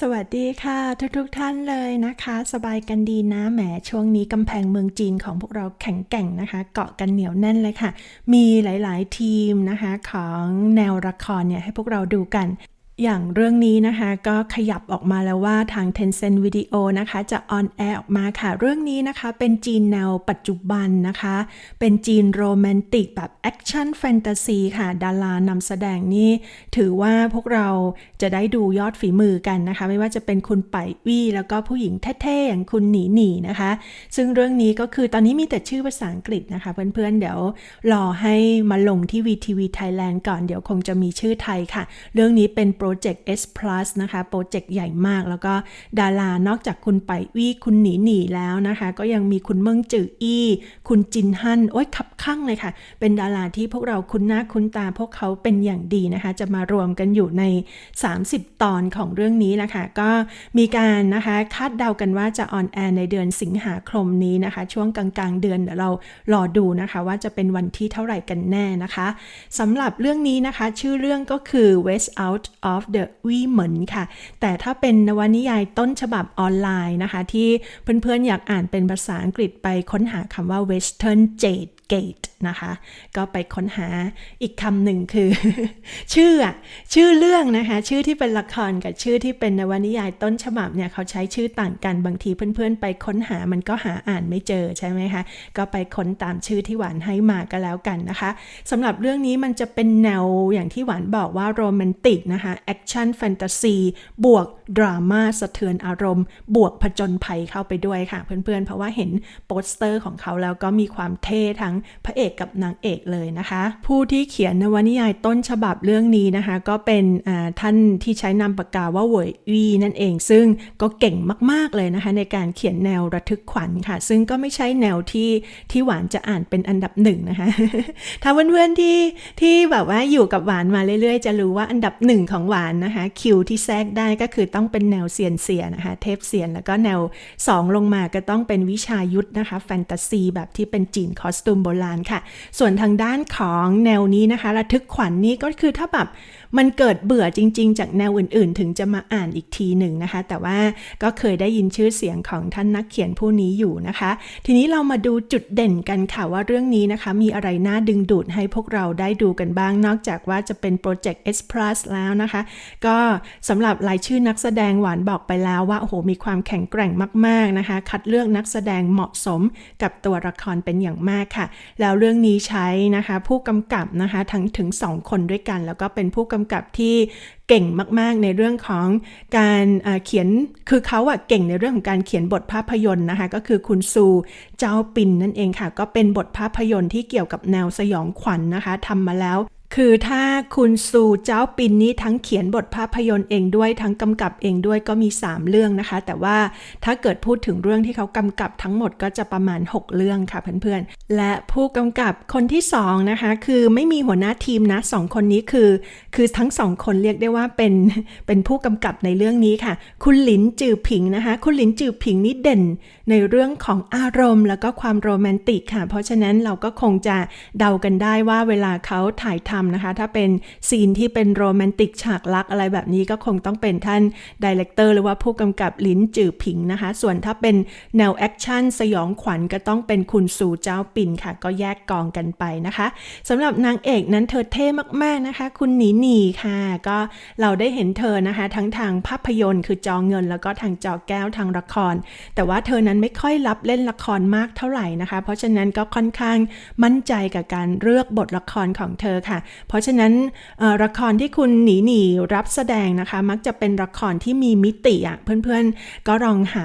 สวัสดีค่ะ ทุกทุกท่านเลยนะคะ สบายกันดีนะแหมช่วงนี้กำแพงเมืองจีนของพวกเราแข็งแกร่งนะคะ เกาะกันเหนียวแน่นเลยค่ะ มีหลาย ๆ ทีมนะคะของแนวละครเนี่ยให้พวกเราดูกัน อย่างเรื่องนี้นะคะก็ขยับออกมาแล้วว่าทาง Tencent Video นะคะจะออนแอร์ออกมาค่ะ เรื่องนี้นะคะเป็นจีนแนวปัจจุบันนะคะ เป็นจีนโรแมนติกแบบแอคชั่นแฟนตาซีค่ะ ดารานำแสดงนี่ถือว่าพวกเราจะได้ดูยอดฝีมือกันนะคะ ไม่ว่าจะเป็นคุณไปวี่แล้วก็ผู้หญิงเท่ๆ อย่างคุณหนีหนีนะคะ ซึ่งเรื่องนี้ก็คือตอนนี้มีแต่ชื่อภาษาอังกฤษนะคะเพื่อนๆเดี๋ยวรอให้มาลงที่ VTV Thailand ก่อนเดี๋ยวคงจะมีชื่อไทยค่ะ เรื่องนี้เป็นโปรเจกต์ S Plus นะคะโปรเจกต์ใหญ่มาก แล้วก็ดารานอกจากคุณไปวี่คุณหนีหนีแล้วนะคะ ก็ยังมีคุณเมิงจืออี้ คุณจินฮั่นโอ้ยขับข้างเลยค่ะ เป็นดาราที่พวกเราคุ้นหน้าคุ้นตาพวกเขาเป็นอย่างดีนะคะ จะมารวมกันอยู่ใน 30 ตอนของเรื่องนี้แหละค่ะ ก็มีการนะคะคาดเดากันว่าจะออนแอร์ในเดือนสิงหาคมนี้นะคะ ช่วงกลางๆ เดือนเดี๋ยวเรารอดูนะคะว่าจะเป็นวันที่เท่าไหร่กันแน่นะคะสำหรับเรื่องนี้นะคะ ชื่อเรื่องก็คือ West Out of the Women ค่ะ แต่ถ้าเป็นนวนิยายต้นฉบับออนไลน์นะคะ ที่เพื่อนๆอยากอ่านเป็นภาษาอังกฤษไปค้นหาคำว่า Western Jade Gate นะคะ ก็ไปค้นหาอีกคำหนึ่งคือ ชื่อชื่อเรื่องนะคะ ชื่อที่เป็นละครกับชื่อที่เป็นนวนิยายต้นฉบับเนี่ยเขาใช้ชื่อต่างกันบางทีเพื่อนๆ ไปค้นหามันก็หาอ่านไม่เจอใช่ไหมคะ ก็ไปค้นตามชื่อที่หวานให้มาก็แล้วกันนะคะสำหรับเรื่องนี้มันจะเป็นแนวอย่างที่หวานบอกว่าโรแมนติกนะคะแอคชั่นแฟนตาซีบวกดราม่าสะเทือนอารมณ์ บวกผจญภัยเข้าไปด้วยค่ะ เพื่อนๆ เพราะว่าเห็นโปสเตอร์ของเขาแล้วก็มีความเท่ทั้งพระเอกกับนางเอกเลยนะคะ ผู้ที่เขียนนวนิยายต้นฉบับเรื่องนี้นะคะ ก็เป็นท่านที่ใช้นามปากกาว่าเหวยวีนั่นเอง ซึ่งก็เก่งมากๆเลยนะคะ ในการเขียนแนวระทึกขวัญค่ะ ซึ่งก็ไม่ใช่แนวที่ที่หวานจะอ่านเป็นอันดับหนึ่งนะคะ ถ้าเพื่อนๆที่ที่แบบว่าอยู่กับหวานมาเรื่อยๆ จะรู้ว่าอันดับหนึ่งของหวานนะคะ คิวที่แทรกได้ก็คือต้องเป็นแนวเซียนเซียนะคะ เทพเซียน แล้วก็แนว 2 ลงมาก็ต้องเป็นวิชายุทธนะคะ แฟนตาซีแบบที่เป็นจีนคอสตูมโบราณค่ะส่วนทางด้านของแนวนี้นะคะ ระทึกขวัญนนี้ก็คือถ้าแบบ มันเกิดเบื่อจริง ๆ จากแนวอื่น ๆ ถึงจะมาอ่านอีกทีหนึ่งนะคะ แต่ว่าก็เคยได้ยินชื่อเสียงของท่านนักเขียนผู้นี้อยู่นะคะ ทีนี้เรามาดูจุดเด่นกันค่ะว่าเรื่องนี้นะคะ มีอะไรน่าดึงดูดให้พวกเราได้ดูกันบ้าง นอกจากว่าจะเป็นโปรเจกต์ S Plus แล้วนะคะ ก็สำหรับรายชื่อนักแสดงหวานบอกไปแล้วว่าโอ้โหมีความแข็งแกร่งมาก ๆนะคะ คัดเลือกนักแสดงเหมาะสมกับตัวละครเป็นอย่างมากค่ะ แล้วเรื่องนี้ใช้นะคะ ผู้กำกับนะคะทั้งถึง 2 คนด้วยกัน แล้วก็เป็นผู้กำกับที่เก่งมาก ๆ ในเรื่องของการเเขียน คือเขาอะเก่งในเรื่องของการเขียนบทภาพยนตร์นะคะ ก็คือคุณซูเจ้าปินนั่นเองค่ะ ก็เป็นบทภาพยนตร์ที่เกี่ยวกับแนวสยองขวัญนนะคะทำมาแล้ว คือถ้าคุณซูเจ้าปินนี้ทั้งเขียนบทภาพยนตร์เองด้วยทั้งกำกับเองด้วยก็มี 3 เรื่องนะคะ แต่ว่าถ้าเกิดพูดถึงเรื่องที่เขากำกับทั้งหมดก็จะประมาณ 6 เรื่องค่ะเพื่อนๆ และผู้กำกับคนที่ 2 นะคะ คือไม่มีหัวหน้าทีมนะสองคนนี้คือ คือทั้งสองคนเรียกได้ว่าเป็นเป็นผู้กำกับในเรื่องนี้ค่ะ คุณหลินจือผิงนะคะ คุณหลินจือผิงนี่เด่นในเรื่องของอารมณ์ แล้วก็ความโรแมนติกค่ะ เพราะฉะนั้นเราก็คงจะเดากันได้ว่าเวลาเขาถ่ายทำนะคะ ถ้าเป็นซีนที่เป็นโรแมนติกฉากรักอะไรแบบนี้ก็คงต้องเป็นท่านดีเลกเตอร์หรือว่าผู้กำกับลินจือผิงนะคะ ส่วนถ้าเป็นแนวแอคชั่นสยองขวัญก็ต้องเป็นคุณซูเจ้าปินค่ะ ก็แยกกองกันไปนะคะสำหรับนางเอกนั้นเธอเท่มากๆนะคะ คุณหนีหนีค่ะ ก็เราได้เห็นเธอนะคะ ทั้งทางภาพยนตร์คือจอเงิน แล้วก็ทางจอแก้วทางละคร แต่ว่าเธอนั้นไม่ค่อยรับเล่นละครมากเท่าไหร่นะคะ เพราะฉะนั้นก็ค่อนข้างมั่นใจกับการเลือกบทละครของเธอค่ะเพราะฉะนั้นละครที่คุณหนีหนีรับแสดงนะคะ มักจะเป็นละครที่มีมิติอะเพื่อนๆ ก็ลองหา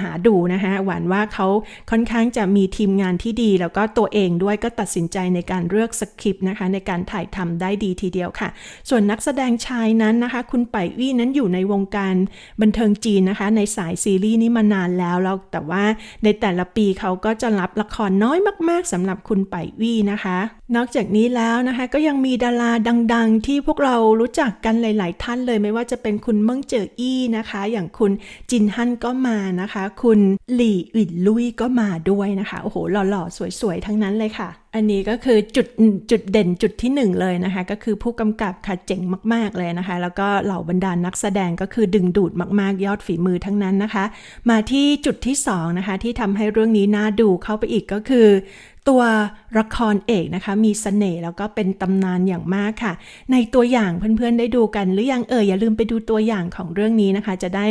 หาดูนะคะหวานว่าเขาค่อนข้างจะมีทีมงานที่ดี แล้วก็ตัวเองด้วยก็ตัดสินใจในการเลือกสคริปต์นะคะ ในการถ่ายทำได้ดีทีเดียวค่ะ ส่วนนักแสดงชายนั้นนะคะ คุณไปวี่นั้นอยู่ในวงการบันเทิงจีนนะคะ ในสายซีรีส์นี้มานานแล้วแล้วแต่ว่าในแต่ละปีเขาก็จะรับละครน้อยมาก ๆสำหรับคุณไปวี่นะคะ นอกจากนี้แล้วนะคะก็ยังมีดาราดัง ๆ ที่พวกเรารู้จักกันหลาย ๆ ท่านเลย ไม่ว่าจะเป็นคุณเมิงเจออี้นะคะ อย่างคุณจินฮั่นก็มานะคะ คุณหลี่อินลุยก็มาด้วยนะคะ โอ้โห หล่อ ๆ สวย ๆ ทั้งนั้นเลยค่ะ อันนี้ก็คือจุดจุดเด่นจุดที่หนึ่งเลยนะคะ ก็คือผู้กำกับค่ะเจ๋งมาก ๆ เลยนะคะ แล้วก็เหล่าบรรดานนักแสดงก็คือดึงดูดมากๆ ยอดฝีมือทั้งนั้นนะคะ มาที่จุดที่สองนะคะ ที่ทำให้เรื่องนี้น่าดูเข้าไปอีกก็คือตัวละครเอกนะคะ มีเสน่ห์แล้วก็เป็นตำนานอย่างมากค่ะ ในตัวอย่างเพื่อนๆได้ดูกันหรือยังเอ่ยอย่าลืมไปดูตัวอย่างของเรื่องนี้นะคะ จะได้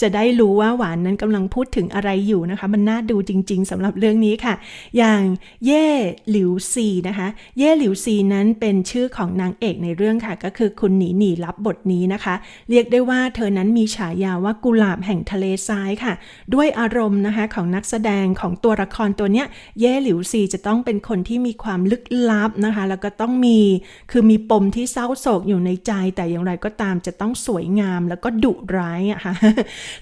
จะได้รู้ว่าหวานนั้นกำลังพูดถึงอะไรอยู่นะคะ มันน่าดูจริง ๆสำหรับเรื่องนี้ค่ะ อย่างเย่หลิวซีนะคะ เย่หลิวซีนั้นเป็นชื่อของนางเอกในเรื่องค่ะ ก็คือคุณหนีหนีรับบทนี้นะคะ เรียกได้ว่าเธอนั้นมีฉายาว่ากุหลาบแห่งทะเลทรายค่ะ ด้วยอารมณ์นะคะของนักแสดงของตัวละครตัวเนี้ย เย่หลิวซีจะต้องเป็นคนที่มีความลึกลับนะคะ แล้วก็ต้องมีคือมีปมที่เศร้าโศกอยู่ในใจ แต่อย่างไรก็ตามจะต้องสวยงามแล้วก็ดุร้ายอะค่ะ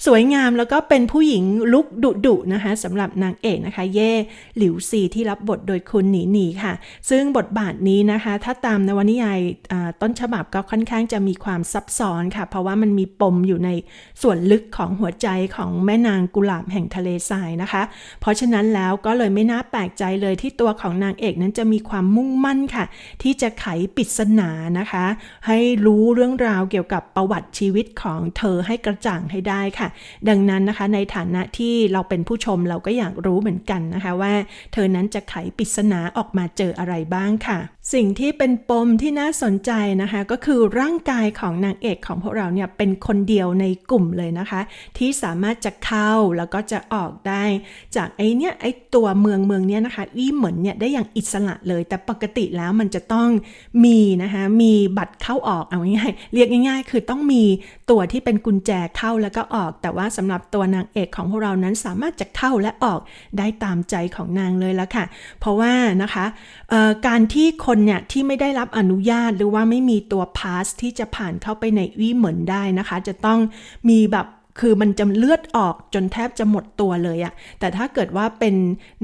สวยงามแล้วก็เป็นผู้หญิงลุกดุดุนะคะสำหรับนางเอกนะคะ เย่หลิวซีที่รับบทโดยคุณหนีหนีค่ะ ซึ่งบทบาทนี้นะคะ ถ้าตามนวนิยายต้นฉบับก็ค่อนข้างจะมีความซับซ้อนค่ะ เพราะว่ามันมีปมอยู่ในส่วนลึกของหัวใจของแม่นางกุหลาบแห่งทะเลทรายนะคะ เพราะฉะนั้นแล้วก็เลยไม่น่าแปลกใจเลยที่ตัวของนางเอกนั้นจะมีความมุ่งมั่นค่ะ ที่จะไขปริศนานะคะ ให้รู้เรื่องราวเกี่ยวกับประวัติชีวิตของเธอให้กระจ่างให้ได้ค่ะ ดังนั้นนะคะในฐานะที่เราเป็นผู้ชมเราก็อยากรู้เหมือนกันนะคะว่า เธอนั้นจะไขปริศนาออกมาเจออะไรบ้างค่ะ สิ่งที่เป็นปมที่น่าสนใจนะคะ ก็คือร่างกายของนางเอกของพวกเราเนี่ยเป็นคนเดียวในกลุ่มเลยนะคะ ที่สามารถจะเข้าแล้วก็จะออกได้ จากไอเนี่ยไอตัวเมืองเมืองเนี้ยนะคะอี้เหมือนเนี่ยได้อย่างอิสระเลย แต่ปกติแล้วมันจะต้องมีนะคะมีบัตรเข้าออกเอาง่ายๆเรียกง่าย ๆ คือต้องมีตัวที่เป็นกุญแจเข้าแล้วก็ออก แต่ว่าสำหรับตัวนางเอกของพวกเรานั้นสามารถจะเข้าและออกได้ตามใจของนางเลยละค่ะ เพราะว่านะคะเอ่อการที่คนเนี่ยที่ไม่ได้รับอนุญาตหรือว่าไม่มีตัวพาสที่จะผ่านเข้าไปในวี่เหมือนได้นะคะ จะต้องมีแบบ คือมันจะเลือดออกจนแทบจะหมดตัวเลยอะแต่ถ้าเกิดว่าเป็น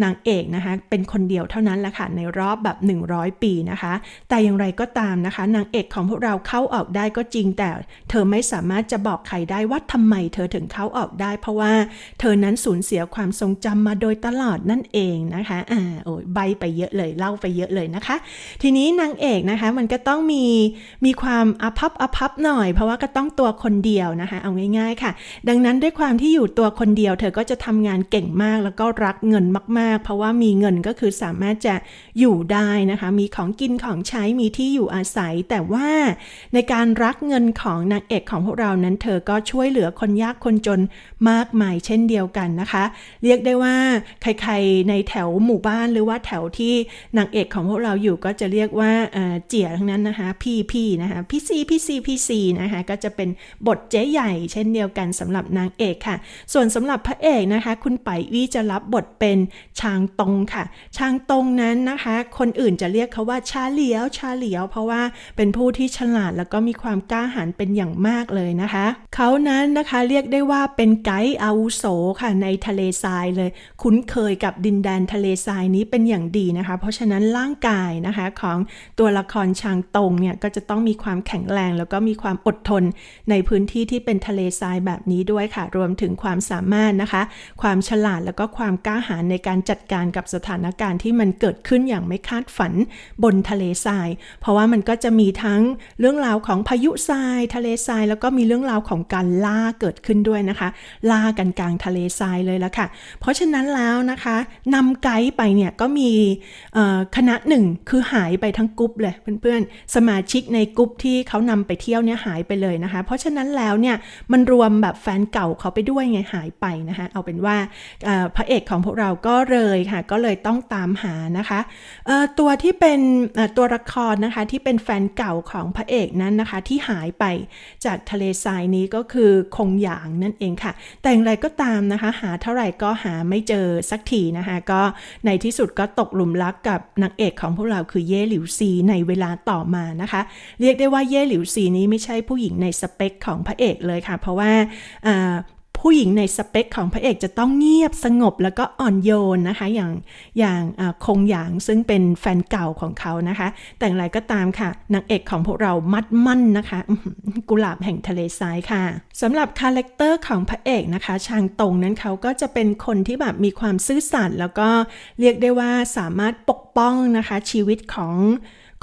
นางเอกนะคะ เป็นคนเดียวเท่านั้นแหละค่ะ ในรอบแบบ 100 ปีนะคะ แต่อย่างไรก็ตามนะคะ นางเอกของพวกเราเข้าออกได้ก็จริง แต่เธอไม่สามารถจะบอกใครได้ว่าทำไมเธอถึงเข้าออกได้ เพราะว่าเธอนั้นสูญเสียความทรงจำมาโดยตลอดนั่นเองนะคะ อ่า โอ้ยใบไปเยอะเลยเล่าไปเยอะเลยนะคะ ทีนี้นางเอกนะคะมันก็ต้องมีมีความอภัพอภัพหน่อย เพราะว่าก็ต้องตัวคนเดียวนะคะ เอาง่ายๆค่ะดังนั้นด้วยความที่อยู่ตัวคนเดียว เธอก็จะทำงานเก่งมากแล้วก็รักเงินมาก ๆ เพราะว่ามีเงินก็คือสามารถจะอยู่ได้นะคะ มีของกินของใช้มีที่อยู่อาศัย แต่ว่าในการรักเงินของนางเอกของพวกเรานั้น เธอก็ช่วยเหลือคนยากคนจนมากมายเช่นเดียวกันนะคะ เรียกได้ว่าใครๆในแถวหมู่บ้านหรือว่าแถวที่นางเอกของพวกเราอยู่ก็จะเรียกว่าเจี๋ยทั้งนั้นนะคะพี่พี่นะคะพี่ซีพี่ซีพี่ซีนะคะก็จะเป็นบทเจ๊ใหญ่ เช่นเดียวกันสำหรับนางเอกค่ะ ส่วนสำหรับพระเอกนะคะ คุณไปวี่จะรับบทเป็นชางตงค่ะ ชางตงนั้นนะคะ คนอื่นจะเรียกเขาว่าชาเหลียวชาเหลียว เพราะว่าเป็นผู้ที่ฉลาดแล้วก็มีความกล้าหาญเป็นอย่างมากเลยนะคะ เขานั้นนะคะเรียกได้ว่าเป็นไกด์อาวุโสค่ะในทะเลทรายเลย คุ้นเคยกับดินแดนทะเลทรายนี้เป็นอย่างดีนะคะ เพราะฉะนั้นร่างกายนะคะของตัวละครชางตงเนี่ยก็จะต้องมีความแข็งแรงแล้วก็มีความอดทนในพื้นที่ที่เป็นทะเลทรายแบบนี้ด้วยค่ะ รวมถึงความสามารถนะคะ ความฉลาดแล้วก็ความกล้าหาญในการจัดการกับสถานการณ์ที่มันเกิดขึ้นอย่างไม่คาดฝันบนทะเลทราย เพราะว่ามันก็จะมีทั้งเรื่องราวของพายุทราย ทะเลทราย แล้วก็มีเรื่องราวของการล่าเกิดขึ้นด้วยนะคะ ล่ากันกลางทะเลทรายเลยละค่ะ เพราะฉะนั้นแล้วนะคะนำไกด์ไปเนี่ยก็มีคณะหนึ่งคือหายไปทั้งกรุ๊ปเลยเพื่อนๆ สมาชิกในกรุ๊ปที่เขานำไปเที่ยวเนี่ยหายไปเลยนะคะ เพราะฉะนั้นแล้วเนี่ยมันรวมแบบแฟนเก่าเขาไปด้วยไงหายไปนะคะเอาเป็นว่าพระเอกของพวกเราก็เลยค่ะก็เลยต้องตามหานะคะตัวที่เป็นตัวละครนะคะที่เป็นแฟนเก่าของพระเอกนั้นนะคะที่หายไปจากทะเลทรายนี้ก็คือคงหยางนั่นเองค่ะ แต่อย่างไรก็ตามนะคะหาเท่าไหร่ก็หาไม่เจอสักทีนะคะก็ในที่สุดก็ตกหลุมรักกับนางเอกของพวกเราคือเย่หลิวซีในเวลาต่อมานะคะ เรียกได้ว่าเย่หลิวซีนี้ไม่ใช่ผู้หญิงในสเปคของพระเอกเลยค่ะ เพราะว่าผู้หญิงในสเปคของพระเอกจะต้องเงียบสงบแล้วก็อ่อนโยนนะคะ อย่างอย่างคงหยางซึ่งเป็นแฟนเก่าของเขานะคะ แต่อย่างไรก็ตามค่ะนางเอกของพวกเรามัดมั่นนะคะ กุหลาบแห่งทะเลทรายค่ะสำหรับคาแรคเตอร์ของพระเอกนะคะ ชางตงนั้นเขาก็จะเป็นคนที่แบบมีความซื่อสัตย์แล้วก็เรียกได้ว่าสามารถปกป้องนะคะชีวิตของ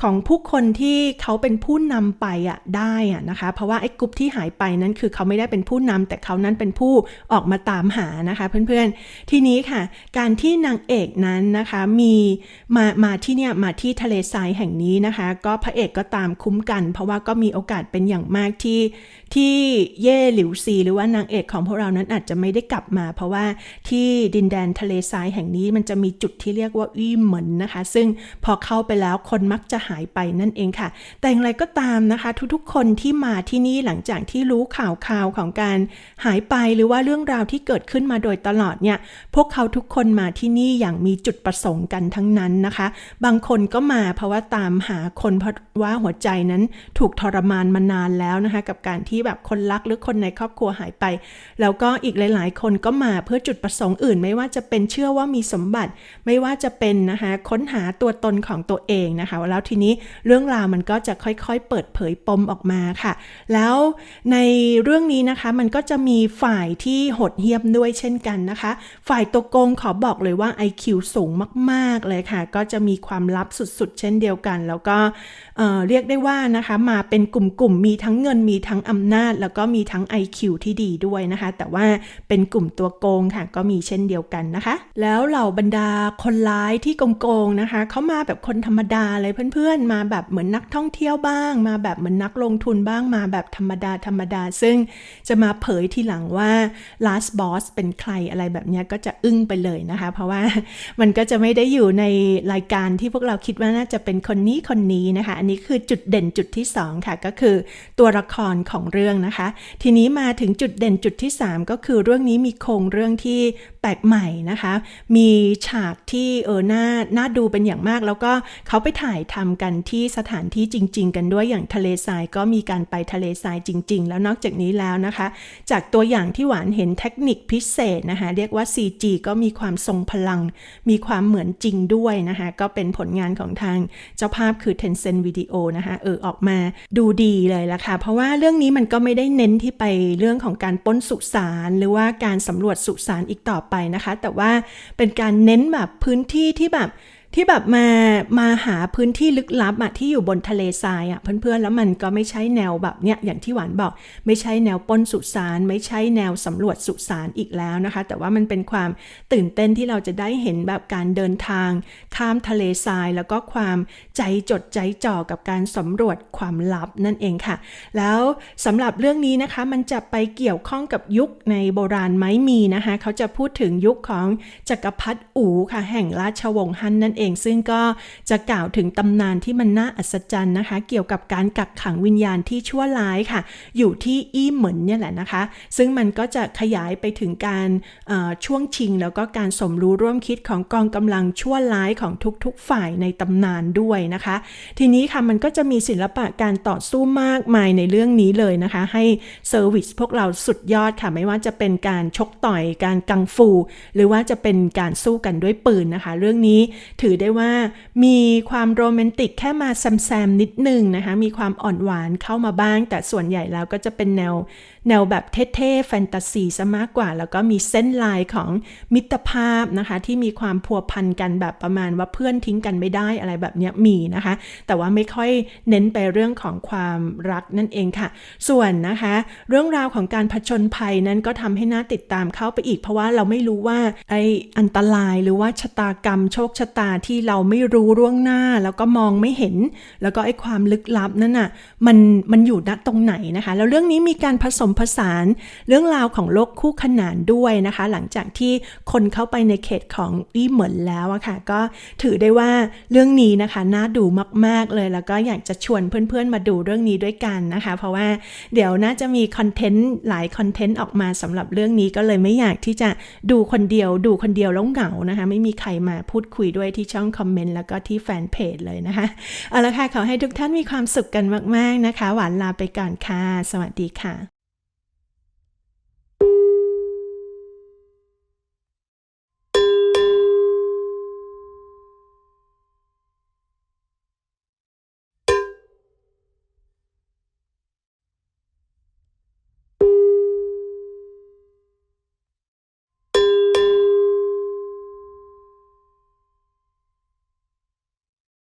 ของผู้คนที่เขาเป็นผู้นำไปอะได้อะนะคะ เพราะว่าไอ้กลุ่มที่หายไปนั้นคือเขาไม่ได้เป็นผู้นำแต่เขานั้นเป็นผู้ออกมาตามหานะคะ เพื่อนๆ ทีนี้ค่ะ การที่นางเอกนั้นนะคะมีมามาที่เนี่ยมาที่ทะเลทรายแห่งนี้นะคะ ก็พระเอกก็ตามคุ้มกัน เพราะว่าก็มีโอกาสเป็นอย่างมากที่ที่เย่หลิวซีหรือว่านางเอกของพวกเรานั้นอาจจะไม่ได้กลับมา เพราะว่าที่ดินแดนทะเลทรายแห่งนี้มันจะมีจุดที่เรียกว่าอี้เหมินนะคะ ซึ่งพอเข้าไปแล้วคนมักจะหายไปนั่นเองค่ะ แต่อย่างไรก็ตามนะคะ ทุกๆ คนที่มาที่นี่หลังจากที่รู้ข่าวข่าวของการหายไปหรือว่าเรื่องราวที่เกิดขึ้นมาโดยตลอดเนี่ย พวกเขาทุกคนมาที่นี่อย่างมีจุดประสงค์กันทั้งนั้นนะคะ บางคนก็มาเพราะว่าตามหาคนเพราะว่าหัวใจนั้นถูกทรมานมานานแล้วนะคะ กับการที่แบบคนรักหรือคนในครอบครัวหายไป แล้วก็อีกหลาย ๆ คนก็มาเพื่อจุดประสงค์อื่น ไม่ว่าจะเป็นเชื่อว่ามีสมบัติ ไม่ว่าจะเป็นนะคะค้นหาตัวตนของตัวเองนะคะแล้วทีนี้เรื่องราวมันก็จะค่อยๆ เปิดเผยปมออกมาค่ะ แล้วในเรื่องนี้นะคะมันก็จะมีฝ่ายที่หดเหี้ยมด้วยเช่นกันนะคะ ฝ่ายตัวโกงขอบอกเลยว่า IQ สูงมากๆเลยค่ะ ก็จะมีความลับสุดๆ เช่นเดียวกัน แล้วก็เเรียกได้ว่านะคะมาเป็นกลุ่มๆ มีทั้งเงินมีทั้งอำนาจ แล้วก็มีทั้ง IQ ที่ดีด้วยนะคะ แต่ว่าเป็นกลุ่มตัวโกงค่ะก็มีเช่นเดียวกันนะคะ แล้วเหล่าบรรดาคนร้ายที่โกงๆนะคะเขามาแบบคนธรรมดาเลยเพื่อนๆมาแบบเหมือนนักท่องเที่ยวบ้าง มาแบบเหมือนนักลงทุนบ้างมาแบบธรรมดาธรรมดา ซึ่งจะมาเผยทีหลังว่า last boss เป็นใครอะไรแบบนี้ก็จะอึ้งไปเลยนะคะ เพราะว่ามันก็จะไม่ได้อยู่ในรายการที่พวกเราคิดว่าน่าจะเป็นคนนี้คนนี้นะคะ อันนี้คือจุดเด่นจุดที่สองค่ะ ก็คือตัวละครของเรื่องนะคะ ทีนี้มาถึงจุดเด่นจุดที่สามก็คือเรื่องนี้มีโครงเรื่องที่แปลกใหม่นะคะ มีฉากที่เออน่าน่าดูเป็นอย่างมาก แล้วก็เขาไปถ่ายทำกันที่สถานที่จริง ๆ กันด้วยอย่างทะเลทรายก็มีการไปทะเลทรายจริง ๆ แล้วนอกจากนี้แล้วนะคะ จากตัวอย่างที่หวานเห็นเทคนิคพิเศษนะคะ เรียกว่า CG ก็มีความทรงพลัง มีความเหมือนจริงด้วยนะคะ ก็เป็นผลงานของทางเจ้าภาพคือ Tencent Video นะคะ เออออกมาดูดีเลยละค่ะ เพราะว่าเรื่องนี้มันก็ไม่ได้เน้นที่ไปเรื่องของการป้นสุสานหรือว่าการสำรวจสุสานอีกต่อไปนะคะ แต่ว่าเป็นการเน้นแบบพื้นที่ที่แบบ ที่แบบมามาหาพื้นที่ลึกลับอะที่อยู่บนทะเลทรายอะเพื่อนๆแล้วมันก็ไม่ใช่แนวแบบเนี้ยอย่างที่หวานบอก ไม่ใช่แนวปล้นสุสาน ไม่ใช่แนวสำรวจสุสานอีกแล้วนะคะ แต่ว่ามันเป็นความตื่นเต้นที่เราจะได้เห็นแบบการเดินทาง ข้ามทะเลทราย แล้วก็ความใจจดใจจ่อกับการสำรวจความลับนั่นเองค่ะ แล้วสำหรับเรื่องนี้นะคะมันจะไปเกี่ยวข้องกับยุคในโบราณไหมมีนะคะเขาจะพูดถึงยุคของจักรพรรดิอู่ค่ะแห่งราชวงศ์ฮั่นนั่นเอง ซึ่งก็จะกล่าวถึงตำนานที่มันน่าอัศจรรย์นะคะ เกี่ยวกับการกักขังวิญญาณที่ชั่วร้ายค่ะ อยู่ที่อี้เหมินเนี่ยแหละนะคะ ซึ่งมันก็จะขยายไปถึงการช่วงชิง แล้วก็การสมรู้ร่วมคิดของกองกำลังชั่วร้ายของทุกๆฝ่ายในตำนานด้วยนะคะ ทีนี้ค่ะมันก็จะมีศิลปะการต่อสู้มากมายในเรื่องนี้เลยนะคะ ให้เซอร์วิสพวกเราสุดยอดค่ะ ไม่ว่าจะเป็นการชกต่อยการกังฟู หรือว่าจะเป็นการสู้กันด้วยปืนนะคะ เรื่องนี้ถือได้ว่ามีความโรแมนติกแค่มาแซมๆนิดหนึ่งนะคะ มีความอ่อนหวานเข้ามาบ้าง แต่ส่วนใหญ่แล้วก็จะเป็นแนว แนวแบบเท่ๆแฟนตาซีซะมากกว่า แล้วก็มีเส้นลายของมิตรภาพนะคะ ที่มีความพัวพันกันแบบประมาณว่าเพื่อนทิ้งกันไม่ได้อะไรแบบนี้มีนะคะ แต่ว่าไม่ค่อยเน้นไปเรื่องของความรักนั่นเองค่ะ ส่วนนะคะ เรื่องราวของการผจญภัยนั้นก็ทำให้น่าติดตามเข้าไปอีก เพราะว่าเราไม่รู้ว่าไออันตรายหรือว่าชะตากรรมโชคชะตาที่เราไม่รู้ร่วงหน้า แล้วก็มองไม่เห็น แล้วก็ไอความลึกลับนั่นน่ะมันมันอยู่ณตรงไหนนะคะ แล้วเรื่องนี้มีการผสมผสานเรื่องราวของโลกคู่ขนานด้วยนะคะ หลังจากที่คนเข้าไปในเขตของอีเหมินแล้วอะค่ะ ก็ถือได้ว่าเรื่องนี้นะคะน่าดูมาก ๆ เลย แล้วก็อยากจะชวนเพื่อน ๆ มาดูเรื่องนี้ด้วยกันนะคะ เพราะว่าเดี๋ยวน่าจะมีคอนเทนต์หลายคอนเทนต์ออกมาสำหรับเรื่องนี้ก็เลยไม่อยากที่จะดูคนเดียวดูคนเดียวแล้วเหงานะคะ ไม่มีใครมาพูดคุยด้วยที่ช่องคอมเมนต์แล้วก็ที่แฟนเพจเลยนะคะเอาละค่ะขอให้ทุกท่านมีความสุขกันมาก ๆ นะคะ หวานลาไปก่อนค่ะ สวัสดีค่ะ